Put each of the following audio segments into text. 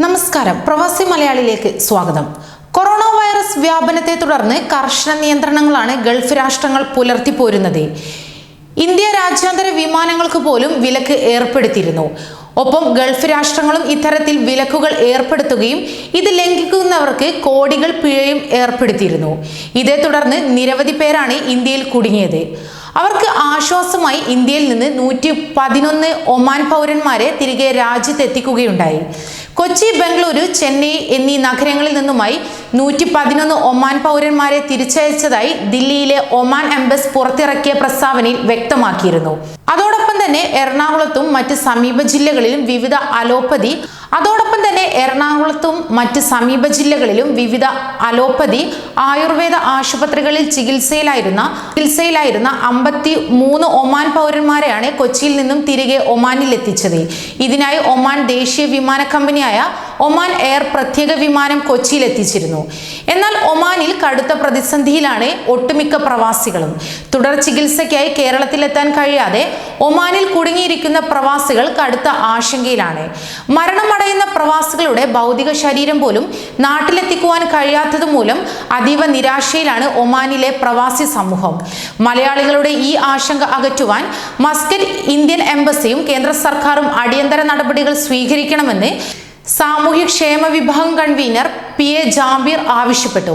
നമസ്കാരം. പ്രവാസി മലയാളിയിലേക്ക് സ്വാഗതം. കൊറോണ വൈറസ് വ്യാപനത്തെ തുടർന്ന് കർശന നിയന്ത്രണങ്ങളാണ് ഗൾഫ് രാഷ്ട്രങ്ങൾ പുലർത്തിപ്പോരുന്നത് ഇന്ത്യ രാജ്യാന്തര വിമാനങ്ങൾക്ക് പോലും വിലക്ക് ഏർപ്പെടുത്തിയിരുന്നു. ഒപ്പം ഗൾഫ് രാഷ്ട്രങ്ങളും ഇത്തരത്തിൽ വിലക്കുകൾ ഏർപ്പെടുത്തുകയും ഇത് ലംഘിക്കുന്നവർക്ക് കോടികൾ പിഴയും ഏർപ്പെടുത്തിയിരുന്നു. ഇതേ തുടർന്ന് നിരവധി പേരാണ് ഇന്ത്യയിൽ കുടുങ്ങിയത്. അവർക്ക് ആശ്വാസമായി ഇന്ത്യയിൽ നിന്ന് നൂറ്റി പതിനൊന്ന് ഒമാൻ പൗരന്മാരെ തിരികെ രാജ്യത്തെത്തിക്കുകയുണ്ടായി. കൊച്ചി ബംഗളൂരു ചെന്നൈ എന്നീ നഗരങ്ങളിൽ നിന്നുമായി നൂറ്റി പതിനൊന്ന് ഒമാൻ പൗരന്മാരെ തിരിച്ചയച്ചതായി ദില്ലിയിലെ ഒമാൻ എംബസ് പുറത്തിറക്കിയ പ്രസ്താവനയിൽ വ്യക്തമാക്കിയിരുന്നു. അതോടൊപ്പം തന്നെ എറണാകുളത്തും മറ്റ് സമീപ ജില്ലകളിലും വിവിധ അലോപ്പതി അതോടൊപ്പം എറണാകുളത്തും മറ്റ് സമീപ ജില്ലകളിലും വിവിധ അലോപ്പതി ആയുർവേദ ആശുപത്രികളിൽ ചികിത്സയിലായിരുന്ന ചികിത്സയിലായിരുന്ന അമ്പത്തി മൂന്ന് ഒമാൻ പൗരന്മാരെയാണ് കൊച്ചിയിൽ നിന്നും തിരികെ ഒമാനിൽ എത്തിച്ചത് ഇതിനായി ഒമാൻ ദേശീയ വിമാന കമ്പനിയായ ഒമാൻ എയർ പ്രത്യേക വിമാനം കൊച്ചിയിൽ എത്തിച്ചിരുന്നു എന്നാൽ ഒമാനിൽ കടുത്ത പ്രതിസന്ധിയിലാണ് ഒട്ടുമിക്ക പ്രവാസികളും. തുടർ ചികിത്സയ്ക്കായി കേരളത്തിലെത്താൻ കഴിയാതെ ഒമാനിൽ കുടുങ്ങിയിരിക്കുന്ന പ്രവാസികൾ കടുത്ത ആശങ്കയിലാണ്. മരണമടയുന്ന പ്രവാസികളുടെ ഭൗതിക ശരീരം പോലും നാട്ടിലെത്തിക്കുവാൻ കഴിയാത്തത് മൂലം അതീവ നിരാശയിലാണ് ഒമാനിലെ പ്രവാസി സമൂഹം. മലയാളികളുടെ ഈ ആശങ്ക അകറ്റുവാൻ മസ്കറ്റ് ഇന്ത്യൻ എംബസിയും കേന്ദ്ര സർക്കാരും അടിയന്തര നടപടികൾ സ്വീകരിക്കണമെന്ന് സാമൂഹ്യക്ഷേമ വിഭാഗം കൺവീനർ പി എ ജാംബീർ ആവശ്യപ്പെട്ടു.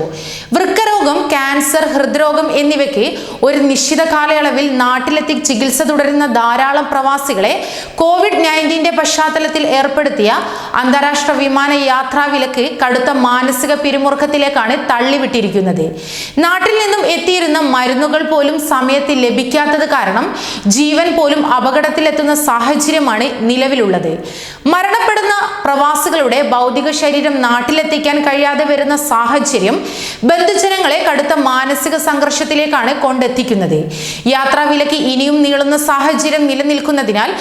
വൃക്കരോഗം ക്യാൻസർ ഹൃദ്രോഗം എന്നിവയ്ക്ക് ഒരു നിശ്ചിത കാലയളവിൽ നാട്ടിലെത്തി ചികിത്സ തുടരുന്ന ധാരാളം പ്രവാസികളെ കോവിഡ് നയന്റീന്റെ പശ്ചാത്തലത്തിൽ ഏർപ്പെടുത്തിയ അന്താരാഷ്ട്ര വിമാന യാത്രാ വിലക്ക് കടുത്ത മാനസിക പിരിമുറുക്കത്തിലേക്കാണ് തള്ളിവിട്ടിരിക്കുന്നത്. നാട്ടിൽ നിന്നും എത്തിയിരുന്ന മരുന്നുകൾ പോലും സമയത്ത് ലഭിക്കാത്തത് കാരണം ജീവൻ പോലും അപകടത്തിലെത്തുന്ന സാഹചര്യമാണ് നിലവിലുള്ളത്. മരണപ്പെടുന്ന പ്രവാസികളുടെ ഭൗതിക ശരീരം നാട്ടിലെത്തിക്കാൻ കഴിയാതെ വരുന്ന സാഹചര്യം ബന്ധുജനങ്ങളെ കടുത്ത മാനസിക സംഘർഷത്തിലേക്കാണ് കൊണ്ടെത്തിക്കുന്നത്. യാത്രാ വിലക്ക് ഇനിയും നീളുന്ന സാഹചര്യം നിലനിൽക്കുന്നതിനാൽ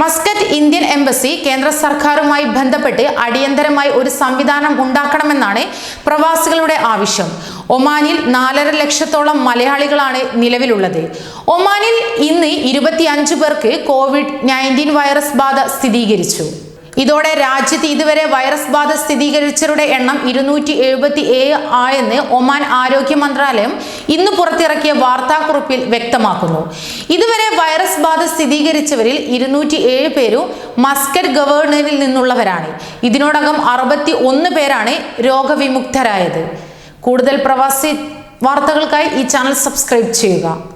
മസ്കറ്റ് ഇന്ത്യൻ എംബസി കേന്ദ്ര സർക്കാരുമായി ബന്ധപ്പെട്ട് അടിയന്തരമായി ഒരു സംവിധാനം ഉണ്ടാക്കണമെന്നാണ് പ്രവാസികളുടെ ആവശ്യം. ഒമാനിൽ നാലര ലക്ഷത്തോളം മലയാളികളാണ് നിലവിലുള്ളത്. ഒമാനിൽ ഇന്ന് ഇരുപത്തിയഞ്ച് പേർക്ക് കോവിഡ് നയന്റീൻ വൈറസ് ബാധ സ്ഥിരീകരിച്ചു. ഇതോടെ രാജ്യത്ത് ഇതുവരെ വൈറസ് ബാധ സ്ഥിരീകരിച്ചവരുടെ എണ്ണം ഇരുന്നൂറ്റി എഴുപത്തി ഏഴ് ആയെന്ന് ഒമാൻ ആരോഗ്യ മന്ത്രാലയം ഇന്ന് പുറത്തിറക്കിയ വാർത്താക്കുറിപ്പിൽ വ്യക്തമാക്കുന്നു. ഇതുവരെ വൈറസ് ബാധ സ്ഥിരീകരിച്ചവരിൽ ഇരുന്നൂറ്റി ഏഴ് പേരും മസ്കറ്റ് ഗവർണറിൽ നിന്നുള്ളവരാണ്. ഇതിനോടകം അറുപത്തി ഒന്ന് പേരാണ് രോഗവിമുക്തരായത്. കൂടുതൽ പ്രവാസി വാർത്തകൾക്കായി ഈ ചാനൽ സബ്സ്ക്രൈബ് ചെയ്യുക.